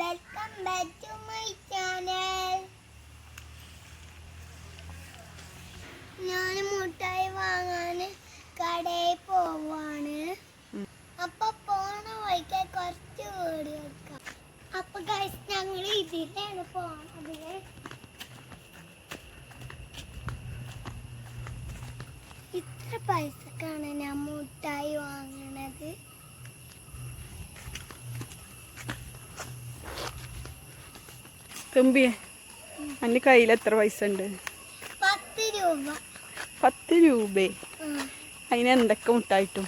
Welcome back to my channel. ഞാൻ മുട്ടായി വാങ്ങാൻ കടയിൽ പോവാണ്. അപ്പൊ പോണ വഴിക്ക് കുറച്ച് വീട് വെക്കാം. അപ്പൊ കഴിച്ച് ഞങ്ങൾ ഇതിലാണ് പോണത്. ഇത്ര പൈസക്കാണ് ഞാൻ മുട്ടായി വാങ്ങണത്. തുമ്പിയെ. എന്റെ കയ്യിൽ എത്ര പൈസ ഉണ്ട്? പത്ത് രൂപ. അതിന് എന്തൊക്കെ മുട്ടായിട്ടും?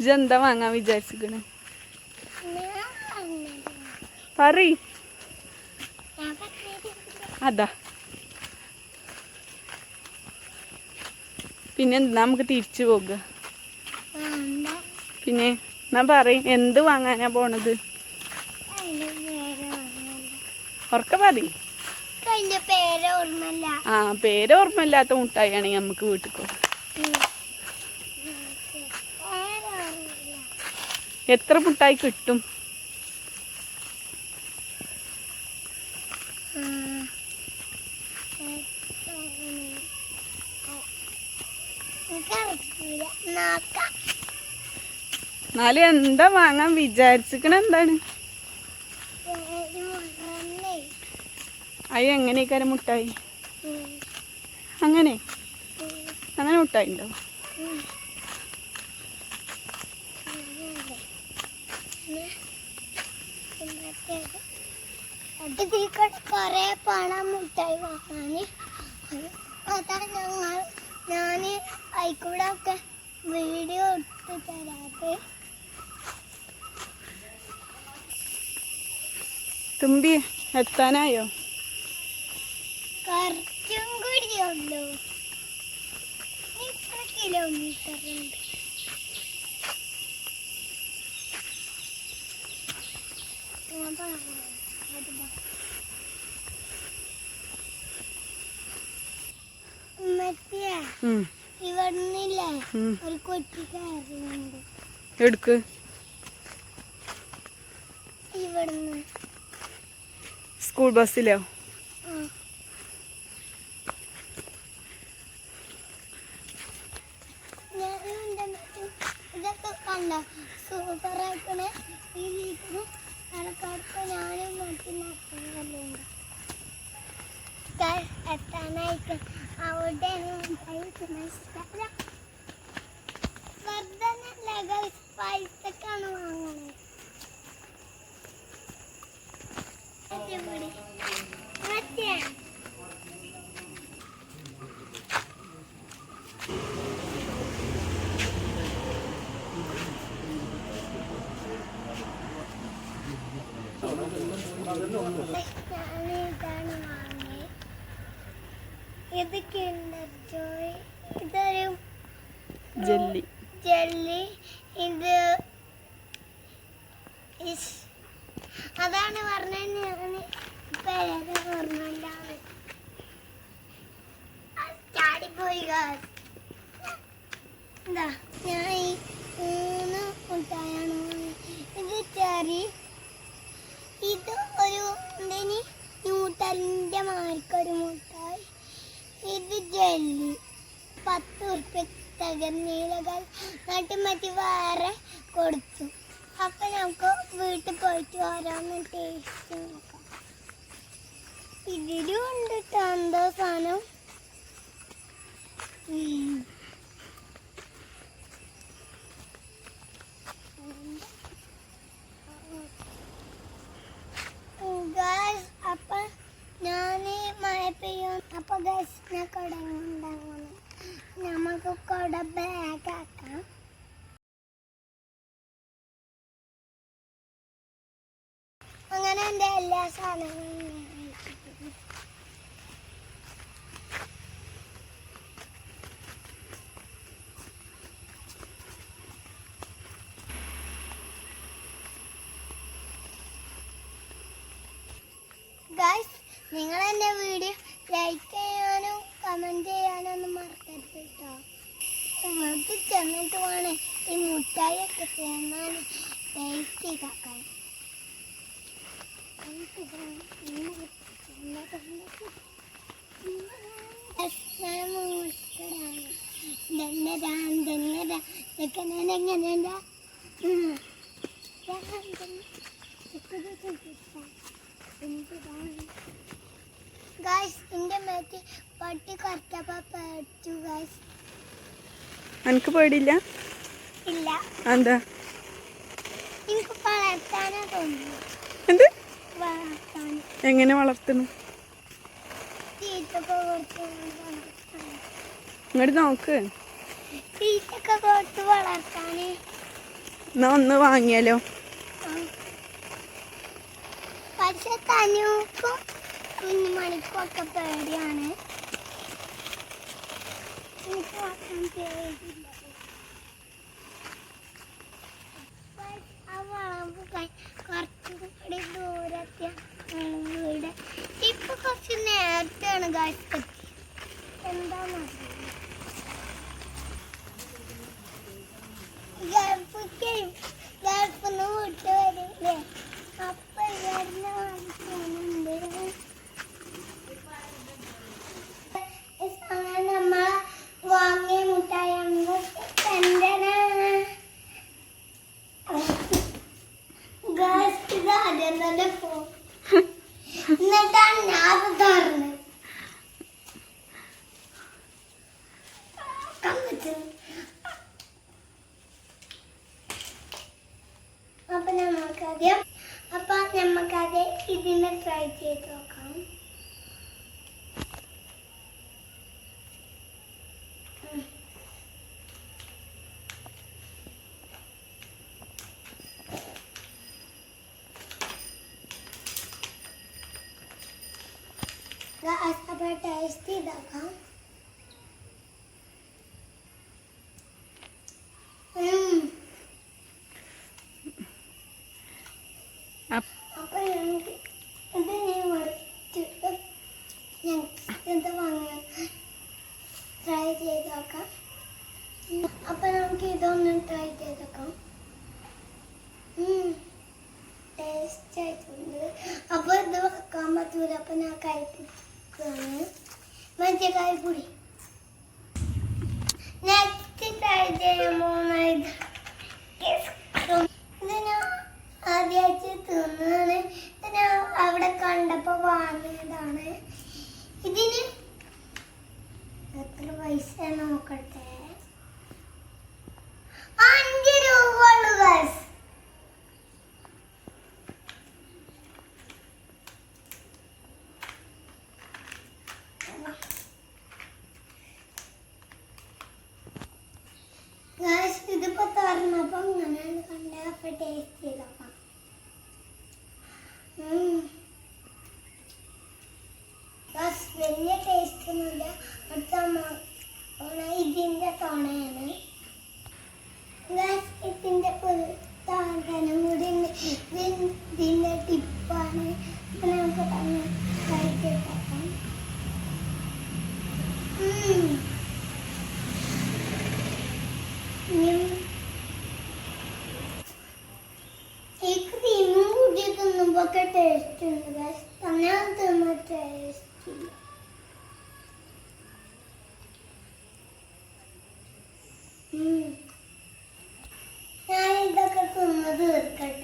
ഇജെന്താ വാങ്ങാൻ വിചാരിച്ചിക്കണ്. പറ അതാ. പിന്നെ എന്താ? നമുക്ക് തിരിച്ചു പോകുക. പിന്നെ എന്നാ പറയും എന്ത് വാങ്ങാനാ പോണത്? ഉറക്ക മതി ആ പേര് ഓർമ്മയില്ലാത്ത മുട്ടായിയാണെങ്കിൽ നമുക്ക് വീട്ടിൽ പോകാം എത്ര മുട്ടായി കിട്ടും നാല്. എന്നാലും എന്താ വാങ്ങാൻ വിചാരിച്ചിക്കണ അയ്യ എങ്ങനെയൊക്കെ മുട്ടായി. അങ്ങനെ. അങ്ങനെ മുട്ടായി ഉണ്ടോ കൊറേ പണം മുട്ടായി വാങ്ങാന് അതാണ് ഞങ്ങൾ ഞാൻ അയക്കൂടെ ഒക്കെ വീഡിയോ എടുത്ത് തരാത് തുമ്പി എത്താനായോ കുറച്ചും കൂടി ഉള്ളൂ ഇവിടുന്നില്ലേ. ഒരു എടുക്ക്. ഇവിടുന്ന്. സ്കൂൾ ബസ്സിലോ ആ. ഞാൻ ഇതിന്റെ മറ്റും ഇതൊക്കെ കണ്ട സൂപ്പർ ആയിക്കണേ ഈ വീട്ടിന് കടക്കാർക്ക് ഞാനും മറ്റും നടക്കുന്നുണ്ട് എത്താനായിട്ട് അവിടെ സ്ഥലം വെറുതെ നല്ല പൈസക്കാണ് വാങ്ങണത് അടിപൊളി. മറ്റേ ഞാനിതാണ് ഇതൊരു ജെല്ലി. ജെല്ലി. ഇത് അതാണ് പറഞ്ഞത് ഞാൻ ചാടിപ്പോയി. എന്താ ഈ മൂന്ന് മുട്ടായാണ് ഇത് ചെറി. ഇത് ഒരു എന്തിന് ന്യൂട്ടലിന്റെ മാർക്കൊരു മുട്ടായി ഇത് ജെല്ലി. പത്ത് ഉറുപ്പ്യ തികഞ്ഞീലകൾ എന്നിട്ട് മറ്റു വേറെ കൊടുത്തു. അപ്പൊ നമുക്ക് വീട്ടിൽ പോയിട്ട് ഓരോന്ന് ടേസ്റ്റ് നോക്കാം. ഇതിലും ഉണ്ട് എന്തോ സാധനം ഉം. ഗായ്സ് അപ്പൊ ഞാൻ മഴ പെയ്യും അപ്പൊ ഗസ്റ്റിനെ കുടങ്ങുണ്ടാകുന്നു നമുക്ക് കുട ബാഗ് ആക്കാം. അങ്ങനെ എന്റെ എല്ലാ സാധനങ്ങളും ഗൈസ് നിങ്ങൾ എന്റെ വീഡിയോ ലൈക്ക് ചെയ്യാനും കമന്റ് ചെയ്യാനൊന്നും മറക്കരുത് കേട്ടോ നിങ്ങൾക്ക് ചെന്നിട്ട് വേണം ഈ മുട്ടായി ഒക്കെ തിന്നാൻ ടേസ്റ്റി കാക്കാൻ മേത്ത് പട്ടി പേടിച്ചു എനിക്ക് പേടിയില്ല? ഇല്ല. എന്താ എനിക്ക് വളർത്താനാ തോന്നുന്നു. എന്ത്? വളർത്താൻ. എങ്ങനെ വളർത്താൻ. ഇങ്ങോട്ട് നോക്ക്. തീറ്റൊക്കെ കൊടുത്ത് വളർത്താന് എന്നാ ഒന്ന് വാങ്ങിയാലോ. പക്ഷെ തനുക്കും കുഞ്ഞുമണിക്കും ഒക്കെ പേടിയാണ്. എനിക്ക് വളർത്താൻ പേടിയില്ല. ആ വളമ്പ് ക- കുറച്ചുകൂടി ദൂരത്തെ വീട് ഇപ്പൊ കുറച്ച് നേരത്തെയാണ് ഗായ്സ് എന്താണെന്ന് ഗൾഫിക്ക് ഗൾഫിന്ന് വീട്ട് വരില്ലേ അപ്പൊ ഇവിടുന്ന് വാങ്ങിക്കുന്നുണ്ട് നമ്മളെ വാങ്ങിയ മുട്ടായി ചന്ദനാണ് ഗാസ് ഇത് ആദ്യം തന്നെ പോ എന്നിട്ടാണ് ഞാൻ അത് തുറന്നത് കമ്മിച്ചു അപ്പൊ നമുക്കാദ്യം അപ്പൊ നമുക്കാദ്യം ഇതിനെ ട്രൈ ചെയ്ത് നോക്കാം. Guys, അപ്പൊ ടേസ്റ്റ് ചെയ്തോക്കാം ഉം അപ്പ് അപ്പൊ ഞങ്ങൾക്ക് ഇത് ഞാൻ വരച്ചിട്ട് ഞാൻ ഇത് വാങ്ങാൻ ട്രൈ ചെയ്ത് നോക്കാം. അപ്പൊ നമുക്ക് ഇതൊന്ന് ട്രൈ ചെയ്ത് നോക്കാം. ടേസ്റ്റ് ആയിട്ടുണ്ട്. അപ്പൊ ഇത് വെക്കാൻ പറ്റൂല. അപ്പൊ ഞാൻ കഴിപ്പിക്കാണ് മഞ്ഞക്കായ പൊടി നെക്സ്റ്റ് ട്രൈ ഇത്. ഇത് ഞാൻ ആദ്യമായിട്ട് തിന്നാണ്. ഞാൻ അവിടെ കണ്ടപ്പോ വാങ്ങിയതാണ്. ഇതിന് എത്ര പൈസ നോക്കട്ടെ? അഞ്ച് രൂപ ഗൈസ് ഗൈസ് ഇതിപ്പോ തുറന്നപ്പോ ഇങ്ങനെ കണ്ട അപ്പൊ ടേസ്റ്റ് ചെയ്തോക്കാം ഉം. ഗൈസ് വലിയ ടേസ്റ്റ് ഒന്നുമില്ല അടുത്ത മ- ഓണ ഇതിന്റെ തോണയാണ് ഗൈസ് ഇതിന്റെ ഒരു താന്തനം കൂടി ഉണ്ട്. ഇത് ഇതിന്റെ ടിപ്പാണ് അപ്പൊ നമുക്ക് തന്നെ ട്രൈ ചെയ്തോക്കാം ഉം. ഉം. ഈ ക്രീമും കൂടി തിന്നുമ്പോ ഒക്കെ ടേസ്റ്റ് ഉണ്ട് ഗൈസ് തന്നെ തിന്ന ടേസ്റ്റ് ഇല്ല. ഞാൻ ഇതൊക്കെ തിന്ന് തീർക്കട്ടെ